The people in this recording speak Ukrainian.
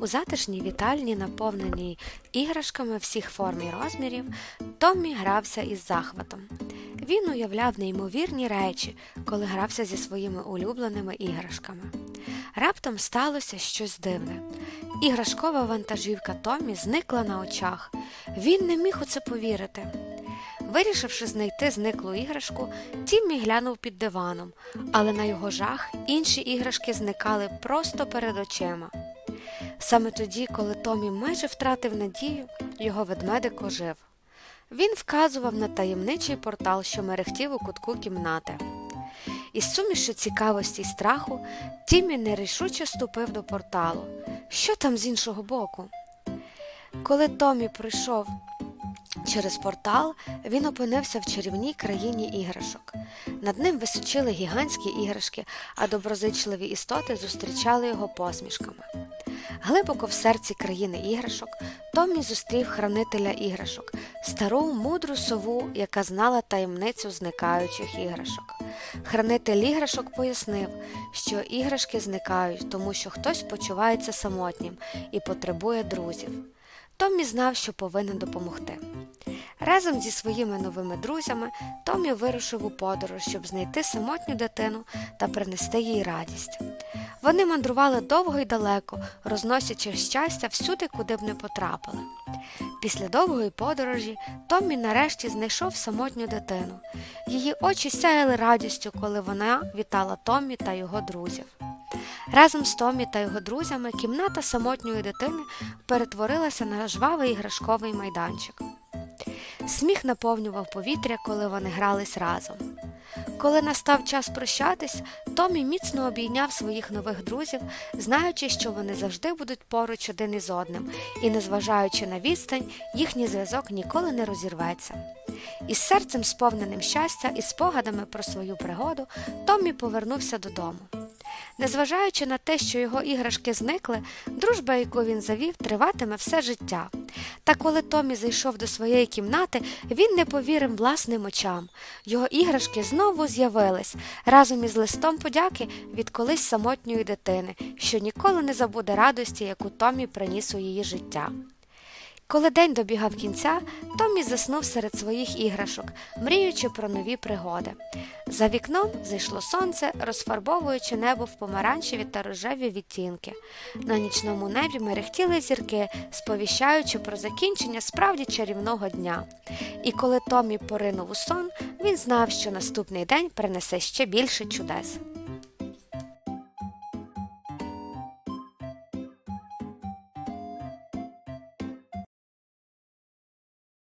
У затишній вітальні, наповненій іграшками всіх форм і розмірів, Томмі грався із захватом. Він уявляв неймовірні речі, коли грався зі своїми улюбленими іграшками. Раптом сталося щось дивне. Іграшкова вантажівка Томмі зникла на очах. Він не міг у це повірити. Вирішивши знайти зниклу іграшку, Тіммі глянув під диваном, але на його жах інші іграшки зникали просто перед очима. Саме тоді, коли Томі майже втратив надію, його ведмедик ожив. Він вказував на таємничий портал, що мерехтів у кутку кімнати. Із суміші цікавості й страху Тіммі нерішуче ступив до порталу. Що там з іншого боку? Коли Томі прийшов через портал, він опинився в чарівній країні іграшок. Над ним височили гігантські іграшки, а доброзичливі істоти зустрічали його посмішками. Глибоко в серці країни іграшок Томмі зустрів хранителя іграшок, стару мудру сову, яка знала таємницю зникаючих іграшок. Хранитель іграшок пояснив, що іграшки зникають, тому що хтось почувається самотнім і потребує друзів. Томмі знав, що повинен допомогти. Разом зі своїми новими друзями Томмі вирушив у подорож, щоб знайти самотню дитину та принести їй радість. Вони мандрували довго й далеко, розносячи щастя всюди, куди б не потрапили. Після довгої подорожі Томмі нарешті знайшов самотню дитину. Її очі сяяли радістю, коли вона вітала Томмі та його друзів. Разом з Томмі та його друзями кімната самотньої дитини перетворилася на жвавий іграшковий майданчик. Сміх наповнював повітря, коли вони грались разом. Коли настав час прощатись, Томі міцно обійняв своїх нових друзів, знаючи, що вони завжди будуть поруч один із одним, і, незважаючи на відстань, їхній зв'язок ніколи не розірветься. Із серцем, сповненим щастя і спогадами про свою пригоду, Томмі повернувся додому. Незважаючи на те, що його іграшки зникли, дружба, яку він завів, триватиме все життя. Та коли Томі зайшов до своєї кімнати, він не повірив власним очам. Його іграшки знову з'явились разом із листом подяки від колись самотньої дитини, що ніколи не забуде радості, яку Томі приніс у її життя. Коли день добігав кінця, Томмі заснув серед своїх іграшок, мріючи про нові пригоди. За вікном зайшло сонце, розфарбовуючи небо в помаранчеві та рожеві відтінки. На нічному небі мерехтіли зірки, сповіщаючи про закінчення справді чарівного дня. І коли Томмі поринув у сон, він знав, що наступний день принесе ще більше чудес.